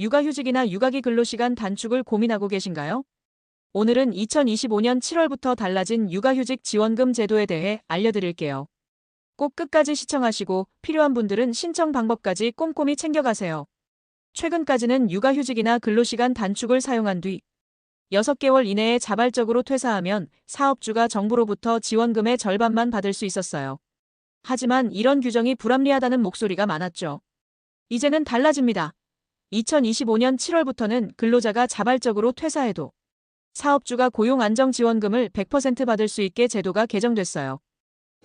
육아휴직이나 육아기 근로시간 단축을 고민하고 계신가요? 오늘은 2025년 7월부터 달라진 육아휴직 지원금 제도에 대해 알려드릴게요. 꼭 끝까지 시청하시고 필요한 분들은 신청 방법까지 꼼꼼히 챙겨가세요. 최근까지는 육아휴직이나 근로시간 단축을 사용한 뒤 6개월 이내에 자발적으로 퇴사하면 사업주가 정부로부터 지원금의 절반만 받을 수 있었어요. 하지만 이런 규정이 불합리하다는 목소리가 많았죠. 이제는 달라집니다. 2025년 7월부터는 근로자가 자발적으로 퇴사해도 사업주가 고용 안정 지원금을 100% 받을 수 있게 제도가 개정됐어요.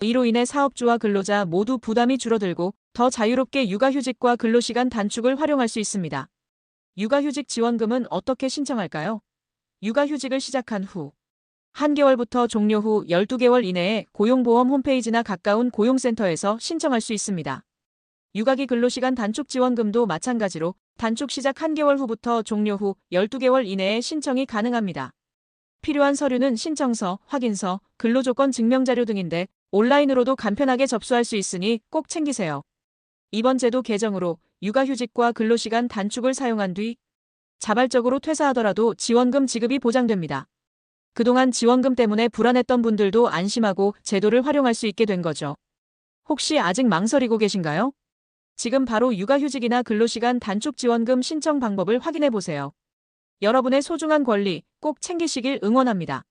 이로 인해 사업주와 근로자 모두 부담이 줄어들고 더 자유롭게 육아휴직과 근로시간 단축을 활용할 수 있습니다. 육아휴직 지원금은 어떻게 신청할까요? 육아휴직을 시작한 후 한개월부터 종료 후 12개월 이내에 고용보험 홈페이지나 가까운 고용센터에서 신청할 수 있습니다. 육아기 근로시간 단축 지원금도 마찬가지로 단축 시작 한개월 후부터 종료 후 12개월 이내에 신청이 가능합니다. 필요한 서류는 신청서, 확인서, 근로조건 증명자료 등인데 온라인으로도 간편하게 접수할 수 있으니 꼭 챙기세요. 이번 제도 개정으로 육아휴직과 근로시간 단축을 사용한 뒤 자발적으로 퇴사하더라도 지원금 지급이 보장됩니다. 그동안 지원금 때문에 불안했던 분들도 안심하고 제도를 활용할 수 있게 된 거죠. 혹시 아직 망설이고 계신가요? 지금 바로 육아휴직이나 근로시간 단축 지원금 신청 방법을 확인해 보세요. 여러분의 소중한 권리 꼭 챙기시길 응원합니다.